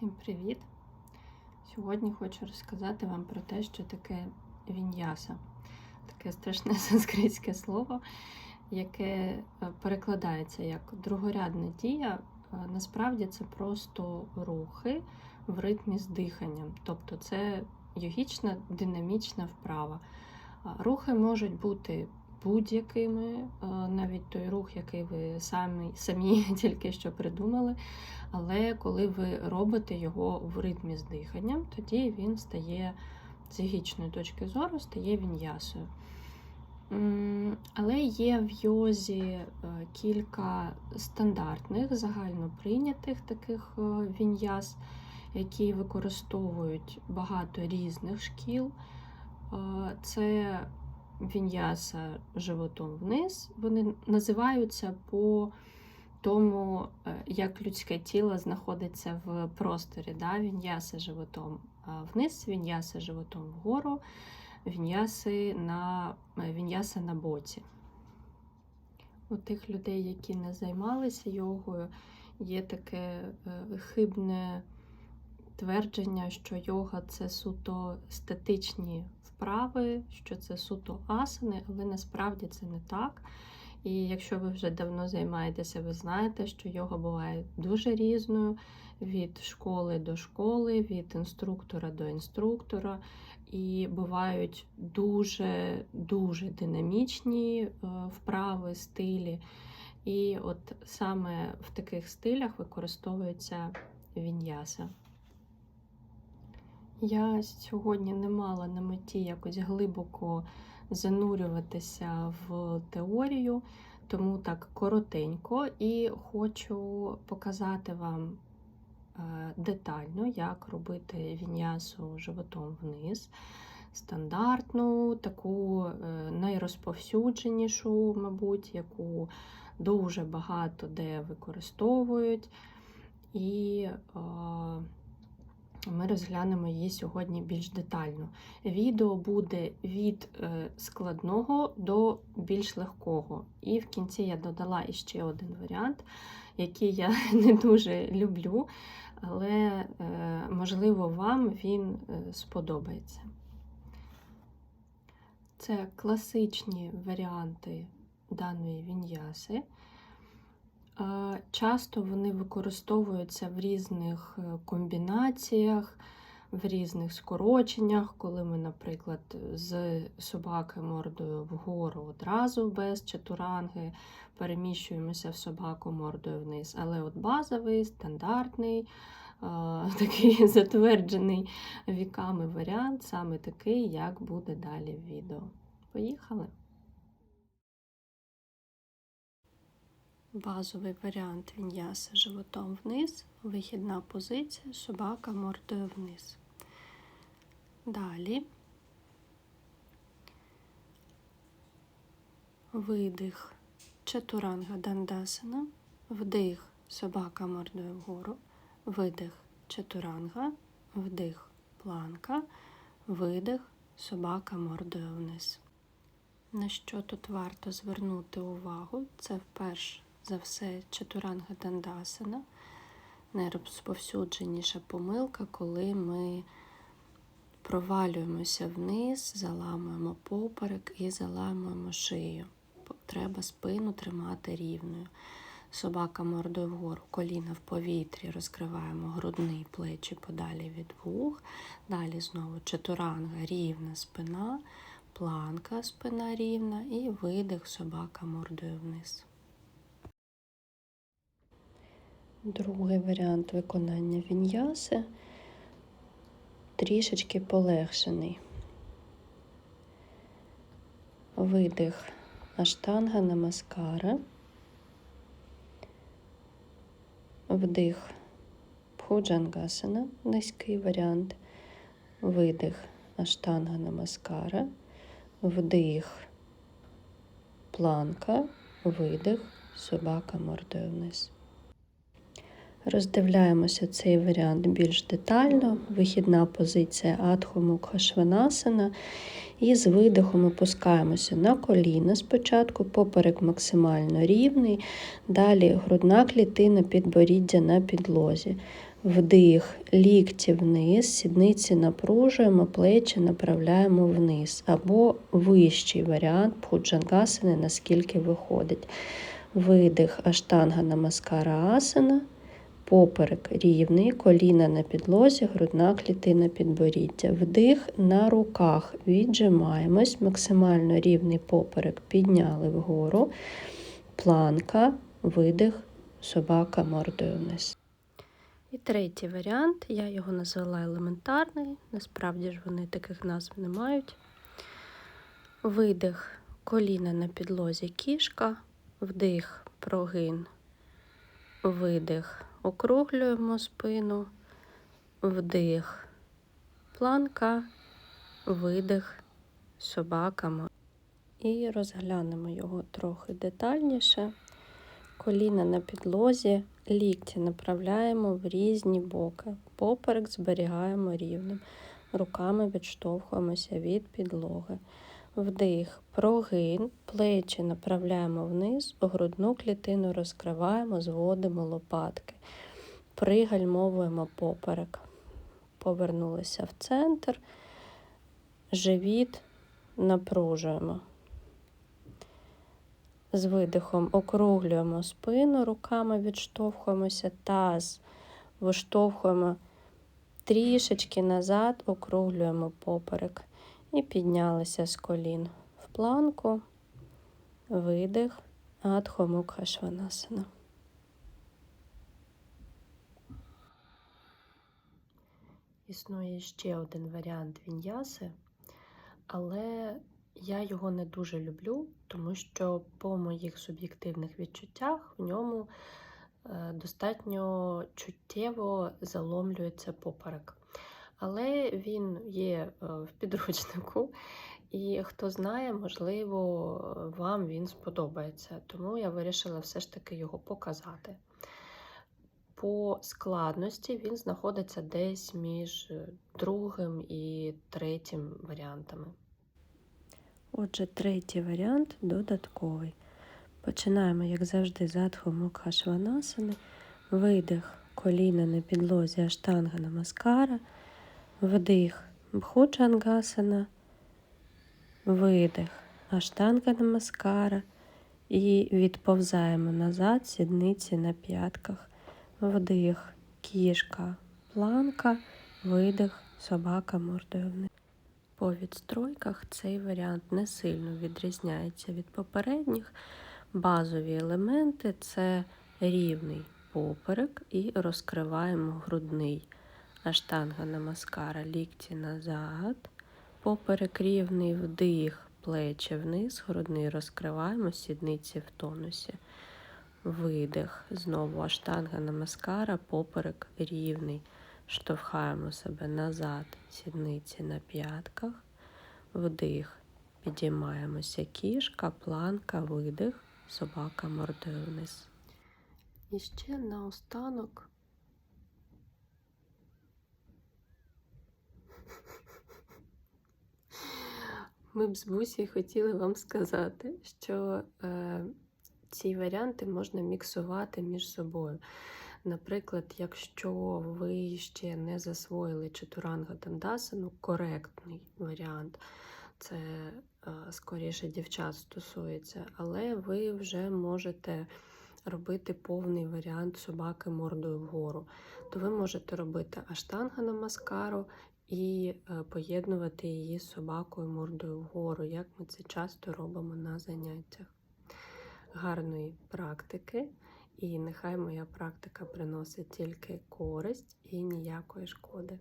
Всім привіт! Сьогодні хочу розказати вам про те, що таке віньяса. Таке страшне санскритське слово, яке е, перекладається як другорядна дія. Е, Насправді це просто рухи в ритмі з диханням. Тобто це йогічна динамічна вправа. Рухи можуть бути будь-якими, е, навіть той рух, який ви самі, самі тільки що придумали. Але коли ви робите його в ритмі з диханням, тоді він стає з йогічної точки зору, стає віньясою. М, Але є в йозі е, кілька стандартних, загально прийнятих таких е, віньяс, які використовують багато різних шкіл. Це віньяса животом вниз. Вони називаються по тому, е, як людське тіло знаходиться в просторі. Да? Віньяси животом е, вниз, віньяси животом вгору, віньяси на, е, на боці. У тих людей, які не займалися йогою, є таке хибне твердження, що йога це суто статичні вправи, що це суто асани, але насправді це не так. І якщо ви вже давно займаєтеся, ви знаєте, що йога буває дуже різною від школи до школи, від інструктора до інструктора. І бувають дуже дуже динамічні е, вправи, стилі. І от саме в таких стилях використовується віньяса. Я сьогодні не мала на меті якось глибоко занурюватися в теорію, тому так коротенько і хочу показати вам е, детально, як робити віньясу животом вниз. Стандартну, таку е, найрозповсюдженішу, мабуть, яку дуже багато де використовують. І е, ми розглянемо її сьогодні більш детально. Відео буде від е, складного до більш легкого. І в кінці я додала іще один варіант, який я не дуже люблю, але, е, можливо, вам він е, сподобається. Це класичні варіанти даної віньяси. Часто вони використовуються в різних е, комбінаціях, в різних скороченнях, коли ми, наприклад, з собаки мордою вгору одразу без чатуранги переміщуємося в собаку мордою вниз. Але от базовий, стандартний, е, такий затверджений віками варіант, саме такий, як буде далі в відео. Поїхали! Базовий варіант віньяса животом вниз, вихідна позиція, собака мордою вниз. Далі видих чатуранга дандасана, вдих собака мордою вгору, видих чатуранга, вдих планка, видих собака мордою вниз. На що тут варто звернути увагу? Це вперше за все чатуранга дандасана. Найрозповсюдженіша помилка, коли ми провалюємося вниз, заламуємо поперек і заламуємо шию. Треба спину тримати рівною. Собака мордою вгору, коліна в повітрі, розкриваємо грудний плечі подалі від вух. Далі знову чатуранга, рівна спина, планка, спина рівна і видих собака мордою вниз. Другий варіант виконання віньяси. Трішечки полегшений. Видих аштанга намаскара, вдих бхуджангасана, низький варіант, видих аштанга намаскара, вдих планка, видих собака мордою вниз. Роздивляємося цей варіант більш детально. Вихідна позиція Адхо Мукха. І з видихом опускаємося на коліна спочатку, поперек максимально рівний. Далі грудна клітина, підборіддя на підлозі. Вдих, лікті вниз, сідниці напружуємо, плечі направляємо вниз. Або вищий варіант пхуджангасани, наскільки виходить. Видих, аштанга намаскара асана. Поперек рівний, коліна на підлозі, грудна клітина підборіддя. Вдих на руках віджимаємось, максимально рівний поперек підняли вгору. Планка, видих, собака мордою вниз. І третій варіант, я його назвала елементарний, насправді ж вони таких назв не мають. Видих, коліна на підлозі, кішка, вдих, прогин, видих. Округлюємо спину, вдих, планка, видих, собаками. І розглянемо його трохи детальніше. Коліна на підлозі, лікті направляємо в різні боки. Поперек зберігаємо рівним. Руками відштовхуємося від підлоги. Вдих, прогин, плечі направляємо вниз, грудну клітину розкриваємо, зводимо лопатки. Пригальмовуємо поперек. Повернулися в центр, живіт напружуємо. З видихом округлюємо спину, руками відштовхуємося, таз виштовхуємо трішечки назад, округлюємо поперек. І піднялися з колін в планку, видих, Адхо Мукха Шванасана. Існує ще один варіант віньяси, але я його не дуже люблю, тому що по моїх суб'єктивних відчуттях в ньому е, достатньо чуттєво заломлюється поперек. Але він є е, в підручнику, і хто знає, можливо, вам він сподобається. Тому я вирішила все ж таки його показати. По складності він знаходиться десь між другим і третім варіантами. Отже, третій варіант додатковий. Починаємо, як завжди, з Адхо Мукха Видих, коліна на підлозі, аштанга намаскара. Вдих, бхуджангасана, видих, аштанга намаскара. І відповзаємо назад, сідниці на п'ятках. Вдих, кішка, планка, видих, собака мордою вниз. По відстройках цей варіант не сильно відрізняється від попередніх. Базові елементи це рівний поперек і розкриваємо грудний. Аштанга намаскара, лікті назад, поперек рівний вдих, плечі вниз, грудний розкриваємо, сідниці в тонусі. Видих. Знову аштанга намаскара, поперек рівний. Штовхаємо себе назад, сідниці на п'ятках, вдих. Підіймаємося кішка, планка, видих, собака мордою вниз. І ще наостанок Ми б з Бусі хотіли вам сказати, що е, ці варіанти можна міксувати між собою. Наприклад, якщо ви ще не засвоїли чатуранга Дандасану, коректний варіант, це е, скоріше дівчат стосується, але ви вже можете робити повний варіант собаки мордою вгору, то ви можете робити аштанга на маскару і е, поєднувати її з собакою мордою вгору, як ми це часто робимо на заняттях. Гарної практики, і нехай моя практика приносить тільки користь і ніякої шкоди.